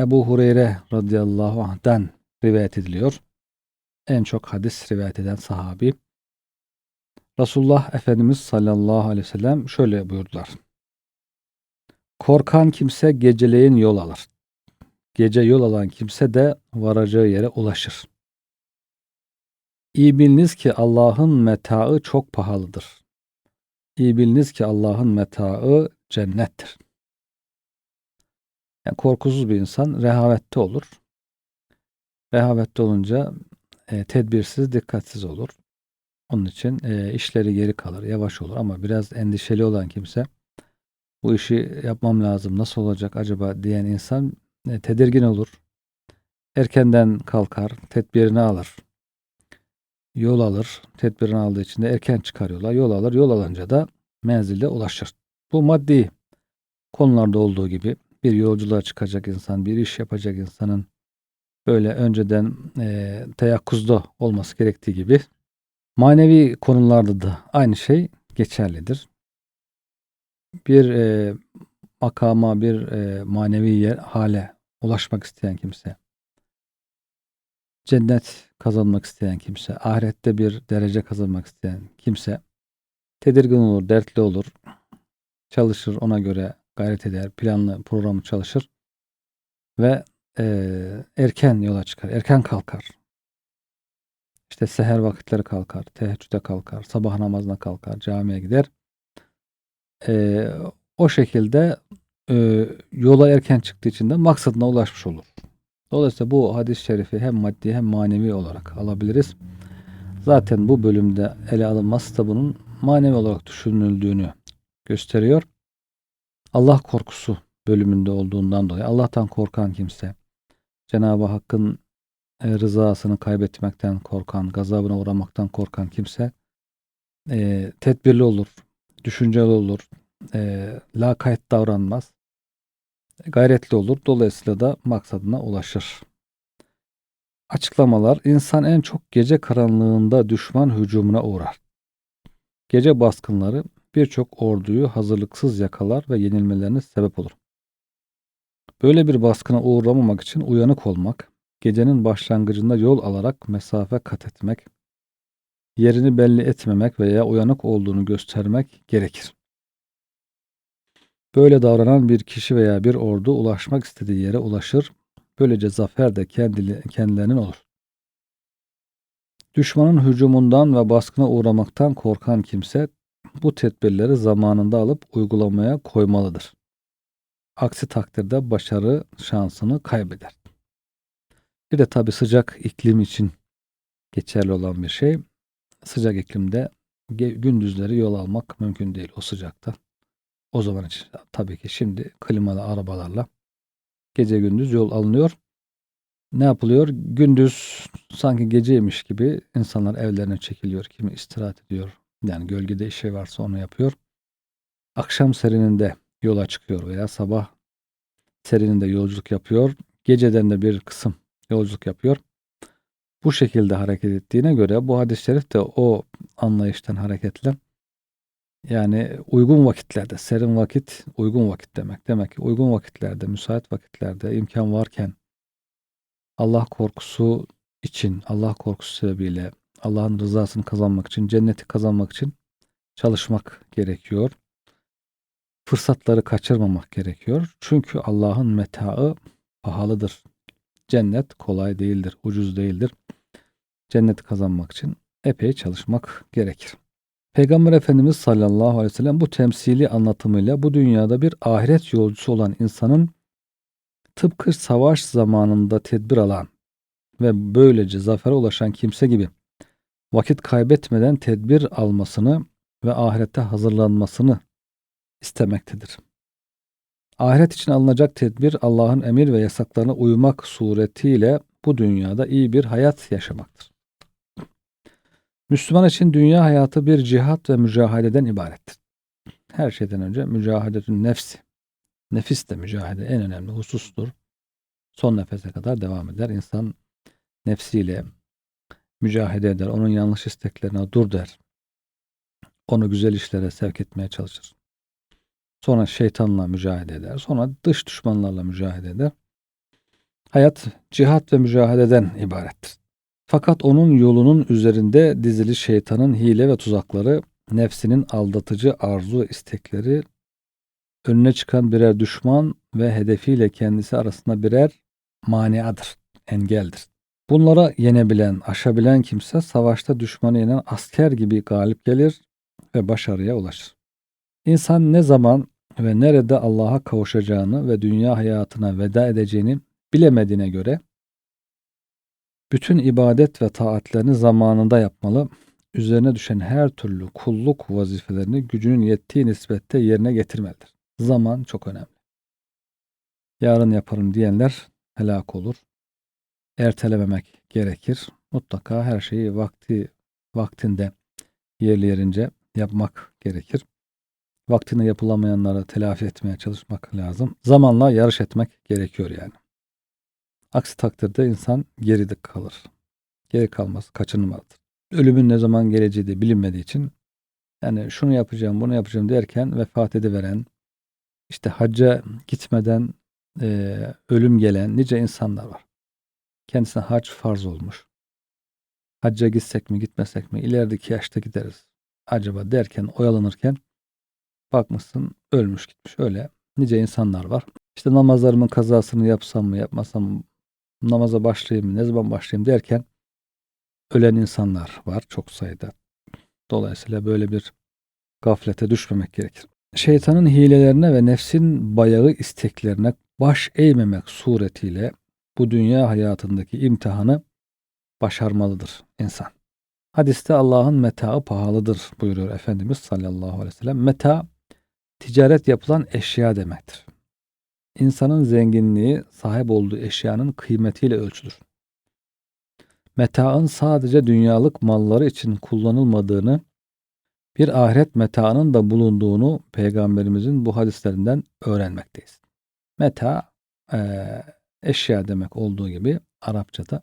Ebu Hureyre radıyallahu anh'den rivayet ediliyor. En çok hadis rivayet eden sahabi. Resulullah Efendimiz sallallahu aleyhi ve sellem şöyle buyurdular. Korkan kimse geceleyin yol alır. Gece yol alan kimse de varacağı yere ulaşır. İyi biliniz ki Allah'ın metaı çok pahalıdır. İyi biliniz ki Allah'ın metaı cennettir. Yani korkusuz bir insan rehavette olur. Rehavette olunca e, tedbirsiz, dikkatsiz olur. Onun için e, işleri geri kalır, yavaş olur ama biraz endişeli olan kimse bu işi yapmam lazım, nasıl olacak acaba diyen insan e, tedirgin olur. Erkenden kalkar, tedbirini alır. Yol alır, tedbirini aldığı için de erken çıkarıyorlar. Yol alır, yol alınca da menzilde ulaşır. Bu maddi konularda olduğu gibi bir yolculuğa çıkacak insan, bir iş yapacak insanın böyle önceden e, teyakkuzda olması gerektiği gibi manevi konularda da aynı şey geçerlidir. Bir e, makama, bir e, manevi yer, hale ulaşmak isteyen kimse, cennet kazanmak isteyen kimse, ahirette bir derece kazanmak isteyen kimse tedirgin olur, dertli olur, çalışır ona göre gayret eder, planlı programı çalışır ve e, erken yola çıkar, erken kalkar. İşte seher vakitleri kalkar, teheccüde kalkar, sabah namazına kalkar, camiye gider. E, o şekilde e, yola erken çıktığı için de maksadına ulaşmış olur. Dolayısıyla bu hadis-i şerifi hem maddi hem manevi olarak alabiliriz. Zaten bu bölümde ele alınması da bunun manevi olarak düşünüldüğünü gösteriyor. Allah korkusu bölümünde olduğundan dolayı Allah'tan korkan kimse, Cenab-ı Hakk'ın e, rızasını kaybetmekten korkan, gazabına uğramaktan korkan kimse e, tedbirli olur, düşünceli olur, e, lakayt davranmaz, gayretli olur. Dolayısıyla da maksadına ulaşır. Açıklamalar insan en çok gece karanlığında düşman hücumuna uğrar. Gece baskınları birçok orduyu hazırlıksız yakalar ve yenilmelerine sebep olur. Böyle bir baskına uğramamak için uyanık olmak, gecenin başlangıcında yol alarak mesafe kat etmek, yerini belli etmemek veya uyanık olduğunu göstermek gerekir. Böyle davranan bir kişi veya bir ordu ulaşmak istediği yere ulaşır, böylece zafer de kendilerinin olur. Düşmanın hücumundan ve baskına uğramaktan korkan kimse bu tedbirleri zamanında alıp uygulamaya koymalıdır. Aksi takdirde başarı şansını kaybeder. Bir de tabi sıcak iklim için geçerli olan bir şey. Sıcak iklimde gündüzleri yol almak mümkün değil o sıcakta. O zaman için tabii ki şimdi klimalı arabalarla gece gündüz yol alınıyor. Ne yapılıyor? Gündüz sanki geceymiş gibi insanlar evlerine çekiliyor. Kimi istirahat ediyor. Yani gölgede işi varsa onu yapıyor. Akşam serininde yola çıkıyor veya sabah serininde yolculuk yapıyor. Geceden de bir kısım yolculuk yapıyor. Bu şekilde hareket ettiğine göre bu hadis-i şerif de o anlayıştan hareketle yani uygun vakitlerde, serin vakit uygun vakit demek. Demek ki uygun vakitlerde, müsait vakitlerde imkan varken Allah korkusu için, Allah korkusu sebebiyle Allah'ın rızasını kazanmak için, cenneti kazanmak için çalışmak gerekiyor. Fırsatları kaçırmamak gerekiyor. Çünkü Allah'ın metaı pahalıdır. Cennet kolay değildir, ucuz değildir. Cenneti kazanmak için epey çalışmak gerekir. Peygamber Efendimiz sallallahu aleyhi ve sellem bu temsili anlatımıyla bu dünyada bir ahiret yolcusu olan insanın tıpkı savaş zamanında tedbir alan ve böylece zafere ulaşan kimse gibi vakit kaybetmeden tedbir almasını ve ahirette hazırlanmasını istemektedir. Ahiret için alınacak tedbir Allah'ın emir ve yasaklarına uymak suretiyle bu dünyada iyi bir hayat yaşamaktır. Müslüman için dünya hayatı bir cihat ve mücadeleden ibarettir. Her şeyden önce mücahedetün nefsi. Nefis de mücahede en önemli husustur. Son nefese kadar devam eder. İnsan nefsiyle mücahede eder. Onun yanlış isteklerine dur der. Onu güzel işlere sevk etmeye çalışır. Sonra şeytanla mücadele eder. Sonra dış düşmanlarla mücadele eder. Hayat cihat ve mücadeleden ibarettir. Fakat onun yolunun üzerinde dizili şeytanın hile ve tuzakları, nefsinin aldatıcı arzu istekleri, önüne çıkan birer düşman ve hedefiyle kendisi arasında birer maniadır, engeldir. Bunlara yenebilen, aşabilen kimse savaşta düşmanı yenen asker gibi galip gelir ve başarıya ulaşır. İnsan ne zaman ve nerede Allah'a kavuşacağını ve dünya hayatına veda edeceğini bilemediğine göre bütün ibadet ve taatlerini zamanında yapmalı, üzerine düşen her türlü kulluk vazifelerini gücünün yettiği nispette yerine getirmelidir. Zaman çok önemli. Yarın yaparım diyenler helak olur. Ertelememek gerekir. Mutlaka her şeyi vakti vaktinde yerli yerince yapmak gerekir. Vaktinde yapılamayanları telafi etmeye çalışmak lazım. Zamanla yarış etmek gerekiyor yani. Aksi takdirde insan geride kalır. Geri kalması kaçınılmazdır. Ölümün ne zaman geleceği de bilinmediği için yani şunu yapacağım, bunu yapacağım derken vefat ediveren, işte hacca gitmeden e, ölüm gelen nice insanlar var. Kendisine hac farz olmuş. Hacca gitsek mi gitmesek mi ilerideki yaşta gideriz acaba derken oyalanırken bakmışsın ölmüş gitmiş öyle nice insanlar var. İşte namazlarımın kazasını yapsam mı yapmasam mı namaza başlayayım mı ne zaman başlayayım derken ölen insanlar var çok sayıda. Dolayısıyla böyle bir gaflete düşmemek gerekir. Şeytanın hilelerine ve nefsin bayağı isteklerine baş eğmemek suretiyle bu dünya hayatındaki imtihanı başarmalıdır insan. Hadiste Allah'ın metaı pahalıdır buyuruyor Efendimiz sallallahu aleyhi ve sellem. Meta ticaret yapılan eşya demektir. İnsanın zenginliği sahip olduğu eşyanın kıymetiyle ölçülür. Metaın sadece dünyalık malları için kullanılmadığını, bir ahiret metaının da bulunduğunu Peygamberimizin bu hadislerinden öğrenmekteyiz. Meta e, eşya demek olduğu gibi Arapçada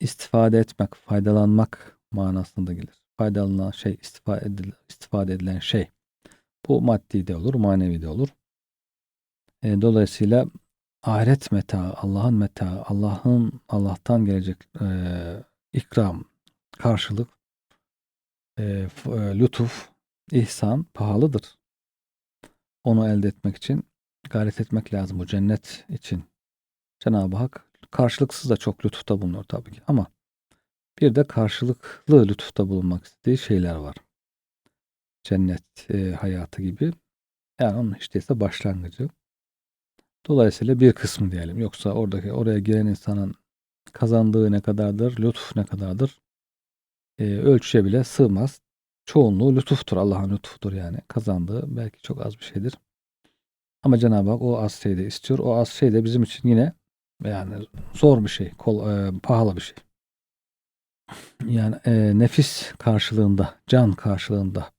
istifade etmek, faydalanmak manasında gelir. Faydalanan şey, istifade edilen, istifade edilen şey. Bu maddi de olur, manevi de olur. E, dolayısıyla ahiret meta, Allah'ın meta, Allah'ın Allah'tan gelecek e, ikram, karşılık, e, e, lütuf, ihsan pahalıdır. Onu elde etmek için gayret etmek lazım bu cennet için. Cenab-ı Hak karşılıksız da çok lütufta bulunuyor tabii ki ama bir de karşılıklı lütufta bulunmak istediği şeyler var. Cennet e, hayatı gibi. Yani onun işte ise başlangıcı. Dolayısıyla bir kısmı diyelim. Yoksa oradaki oraya giren insanın kazandığı ne kadardır, lütuf ne kadardır e, ölçüye bile sığmaz. Çoğunluğu lütuftur. Allah'ın lütfudur yani. Kazandığı belki çok az bir şeydir. Ama Cenab-ı Hak o az şeyi de istiyor. O az şey de bizim için yine yani zor bir şey, kol, e, pahalı bir şey. Yani e, nefis karşılığında, can karşılığında,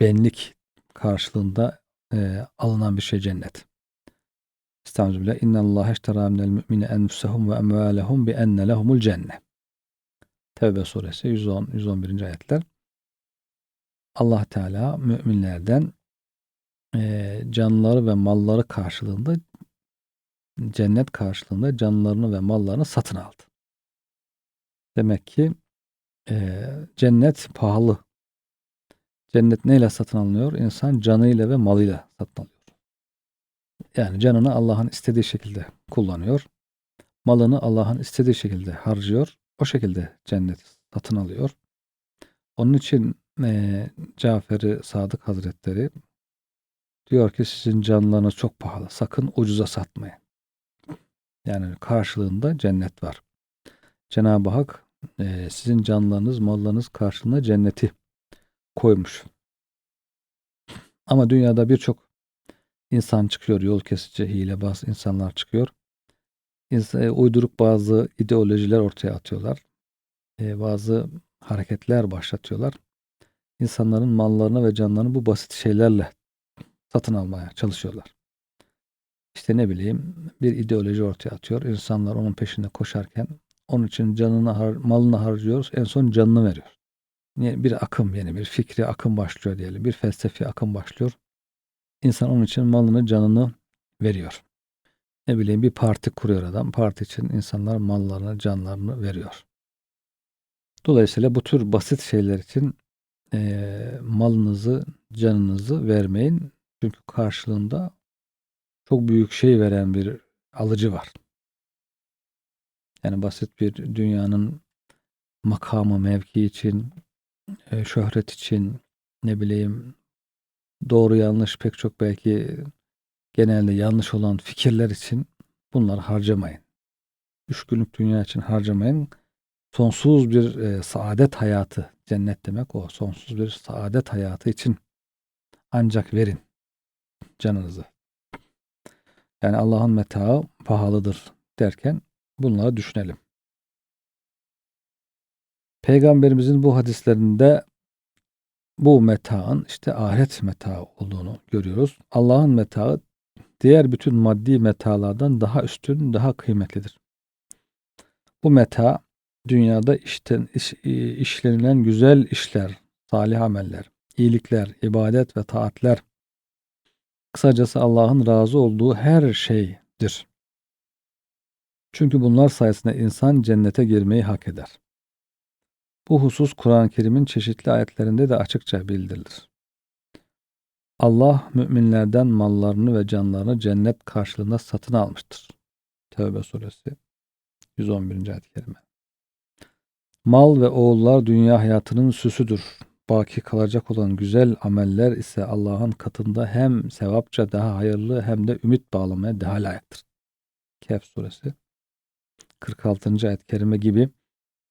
benlik karşılığında e, alınan bir şey cennet. Estağfirullah. İnna Allah eştera minel mü'mine enfusahum ve emvalehum bi enne lehumul cenne. Tevbe suresi 110 111. ayetler. Allah Teala müminlerden e, canları ve malları karşılığında cennet karşılığında canlarını ve mallarını satın aldı. Demek ki e, cennet pahalı. Cennet neyle satın alınıyor? İnsan canıyla ve malıyla satın alıyor. Yani canını Allah'ın istediği şekilde kullanıyor. Malını Allah'ın istediği şekilde harcıyor. O şekilde cennet satın alıyor. Onun için e, Cafer-i Sadık Hazretleri diyor ki sizin canlarınız çok pahalı. Sakın ucuza satmayın. Yani karşılığında cennet var. Cenab-ı Hak e, sizin canlarınız, mallarınız karşılığında cenneti koymuş. Ama dünyada birçok insan çıkıyor, yol kesici, hilebaz insanlar çıkıyor. İnsan, e, uyduruk bazı ideolojiler ortaya atıyorlar. E, bazı hareketler başlatıyorlar. İnsanların mallarını ve canlarını bu basit şeylerle satın almaya çalışıyorlar. İşte ne bileyim bir ideoloji ortaya atıyor. İnsanlar onun peşinde koşarken onun için canını, malını harcıyoruz. En son canını veriyor. Bir akım yani bir fikri akım başlıyor diyelim. Bir felsefi akım başlıyor. İnsan onun için malını, canını veriyor. ne bileyim bir parti kuruyor adam. Parti için insanlar mallarını, canlarını veriyor. Dolayısıyla bu tür basit şeyler için eee, malınızı, canınızı vermeyin. Çünkü karşılığında çok büyük şey veren bir alıcı var. Yani basit bir dünyanın makamı, mevki için, e, şöhret için, ne bileyim doğru yanlış pek çok belki genelde yanlış olan fikirler için bunları harcamayın. Üç günlük dünya için harcamayın. Sonsuz bir e, saadet hayatı, cennet demek o. Sonsuz bir saadet hayatı için ancak verin canınızı. Yani Allah'ın metaı pahalıdır derken bunları düşünelim. Peygamberimizin bu hadislerinde bu metaın işte ahiret metaı olduğunu görüyoruz. Allah'ın metaı diğer bütün maddi metalardan daha üstün, daha kıymetlidir. Bu meta dünyada işten, iş, işlenilen güzel işler, salih ameller, iyilikler, ibadet ve taatler, kısacası Allah'ın razı olduğu her şeydir. Çünkü bunlar sayesinde insan cennete girmeyi hak eder. Bu husus Kur'an-ı Kerim'in çeşitli ayetlerinde de açıkça bildirilir. Allah müminlerden mallarını ve canlarını cennet karşılığında satın almıştır. Tevbe suresi 111. ayet-i kerime. Mal ve oğullar dünya hayatının süsüdür. Baki kalacak olan güzel ameller ise Allah'ın katında hem sevapça daha hayırlı hem de ümit bağlamaya daha layıktır. Kehf suresi 46. ayet-i kerime gibi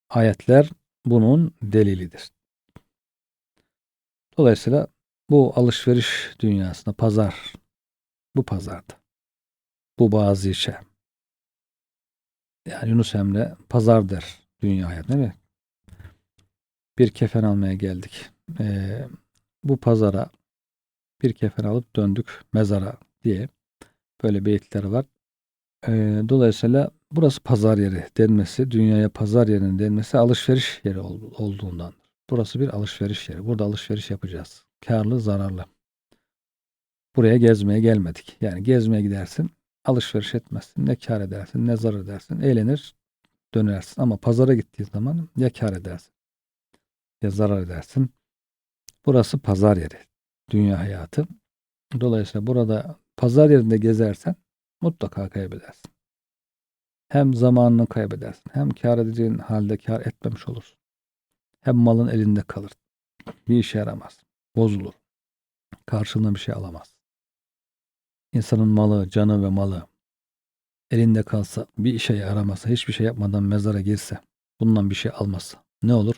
ayetler bunun delilidir. Dolayısıyla bu alışveriş dünyasında pazar, bu pazarda, bu bazı işe. Yani Yunus Emre pazar der dünyaya değil mi? Bir kefen almaya geldik. Ee, bu pazara bir kefen alıp döndük mezara diye böyle beyitleri var. Ee, dolayısıyla burası pazar yeri denmesi, dünyaya pazar yerinin denmesi alışveriş yeri olduğundan. Burası bir alışveriş yeri. Burada alışveriş yapacağız. Karlı, zararlı. Buraya gezmeye gelmedik. Yani gezmeye gidersin, alışveriş etmezsin. Ne kar edersin, ne zarar edersin. Eğlenir, dönersin. Ama pazara gittiğin zaman ya kar edersin, ya zarar edersin. Burası pazar yeri. Dünya hayatı. Dolayısıyla burada pazar yerinde gezersen mutlaka kaybedersin. Hem zamanını kaybedersin, hem kar edeceğin halde kar etmemiş olursun. Hem malın elinde kalır. Bir işe yaramaz. Bozulur. Karşılığında bir şey alamaz. İnsanın malı, canı ve malı elinde kalsa, bir işe yaramasa, hiçbir şey yapmadan mezara girse, bundan bir şey almazsa ne olur?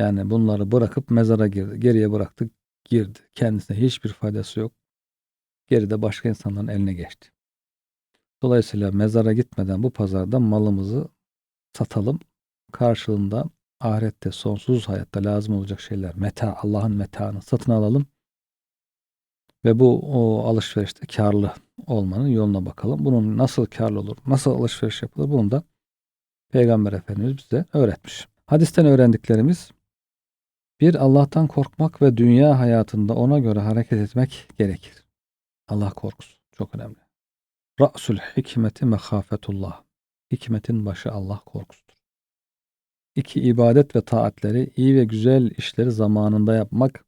Yani bunları bırakıp mezara girdi. Geriye bıraktı, girdi. Kendisine hiçbir faydası yok. Geride başka insanların eline geçti. Dolayısıyla mezara gitmeden bu pazarda malımızı satalım. Karşılığında ahirette sonsuz hayatta lazım olacak şeyler, meta, Allah'ın metaını satın alalım. Ve bu o alışverişte karlı olmanın yoluna bakalım. Bunun nasıl karlı olur, nasıl alışveriş yapılır bunu da Peygamber Efendimiz bize öğretmiş. Hadisten öğrendiklerimiz bir Allah'tan korkmak ve dünya hayatında ona göre hareket etmek gerekir. Allah korkusu çok önemli. Ra'sul hikmeti mehafetullah. Hikmetin başı Allah korkusudur. İki ibadet ve taatleri, iyi ve güzel işleri zamanında yapmak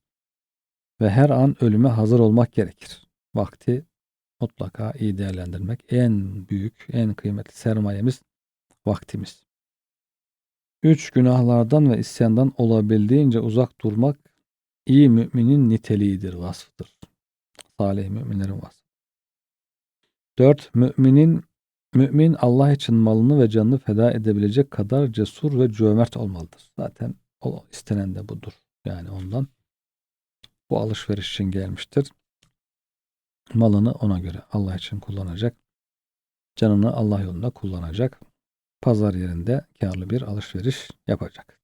ve her an ölüme hazır olmak gerekir. Vakti mutlaka iyi değerlendirmek. En büyük, en kıymetli sermayemiz vaktimiz. Üç günahlardan ve isyandan olabildiğince uzak durmak iyi müminin niteliğidir, vasfıdır. Salih müminlerin vasfı. 4. Müminin mümin Allah için malını ve canını feda edebilecek kadar cesur ve cömert olmalıdır. Zaten o istenen de budur. Yani ondan bu alışveriş için gelmiştir. Malını ona göre Allah için kullanacak. Canını Allah yolunda kullanacak. Pazar yerinde karlı bir alışveriş yapacak.